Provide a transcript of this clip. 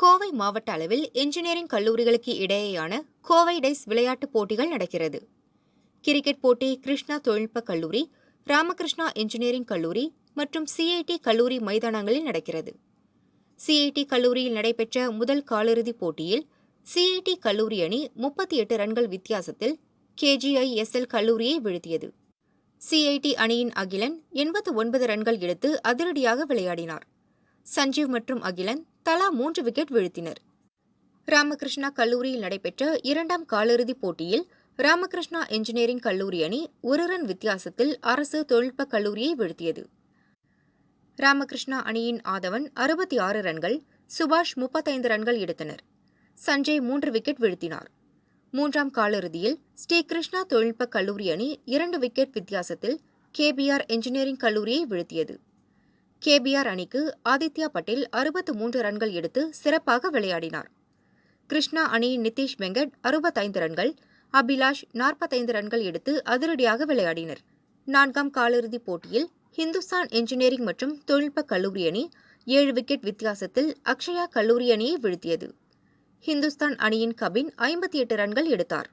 கோவை மாவட்ட அளவில் இன்ஜினியரிங் கல்லூரிகளுக்கு இடையேயான கோவை டைஸ் விளையாட்டுப் போட்டிகள் நடக்கிறது. கிரிக்கெட் போட்டி கிருஷ்ணா தொழில்நுட்ப கல்லூரி ராமகிருஷ்ணா என்ஜினியரிங் கல்லூரி மற்றும் சிஐடி கல்லூரி மைதானங்களில் நடக்கிறது. சிஐடி கல்லூரியில் நடைபெற்ற முதல் காலிறுதிப் போட்டியில் சிஐடி கல்லூரி அணி முப்பத்தி எட்டு ரன்கள் வித்தியாசத்தில் கேஜிஐஎஸ்எல் கல்லூரியை வீழ்த்தியது. சிஐடி அணியின் அகிலன் எண்பத்து ஒன்பது ரன்கள் எடுத்து அதிரடியாக விளையாடினார். சஞ்சீவ் மற்றும் அகிலன் தலா மூன்று விக்கெட் வீழ்த்தினர். ராமகிருஷ்ணா கல்லூரியில் நடைபெற்ற இரண்டாம் காலிறுதிப் போட்டியில் ராமகிருஷ்ணா என்ஜினியரிங் கல்லூரி அணி ஒரு ரன் வித்தியாசத்தில் அரசு தொழில்நுட்பக் கல்லூரியை வீழ்த்தியது. ராமகிருஷ்ணா அணியின் ஆதவன் அறுபத்தி ஆறு ரன்கள் சுபாஷ் முப்பத்தைந்து ரன்கள் எடுத்தனர். சஞ்சய் மூன்று விக்கெட் வீழ்த்தினார். மூன்றாம் காலிறுதியில் ஸ்ரீ கிருஷ்ணா தொழில்நுட்பக் கல்லூரி அணி இரண்டு விக்கெட் வித்தியாசத்தில் கேபிஆர் என்ஜினியரிங் கல்லூரியை வீழ்த்தியது. கேபிஆர் அணிக்கு ஆதித்யா பட்டேல் அறுபத்து மூன்று ரன்கள் எடுத்து சிறப்பாக விளையாடினார். கிருஷ்ணா அணியின் நிதிஷ் வெங்கட் அறுபத்தைந்து ரன்கள் அபிலாஷ் நாற்பத்தைந்து ரன்கள் எடுத்து அதிரடியாக விளையாடினர். நான்காம் காலிறுதிப் போட்டியில் ஹிந்துஸ்தான் என்ஜினியரிங் மற்றும் தொழில்நுட்பக் கல்லூரி அணி ஏழு விக்கெட் வித்தியாசத்தில் அக்ஷயா கல்லூரி அணியை வீழ்த்தியது. ஹிந்துஸ்தான் அணியின் கபின் ஐம்பத்தி எட்டு ரன்கள் எடுத்தார்.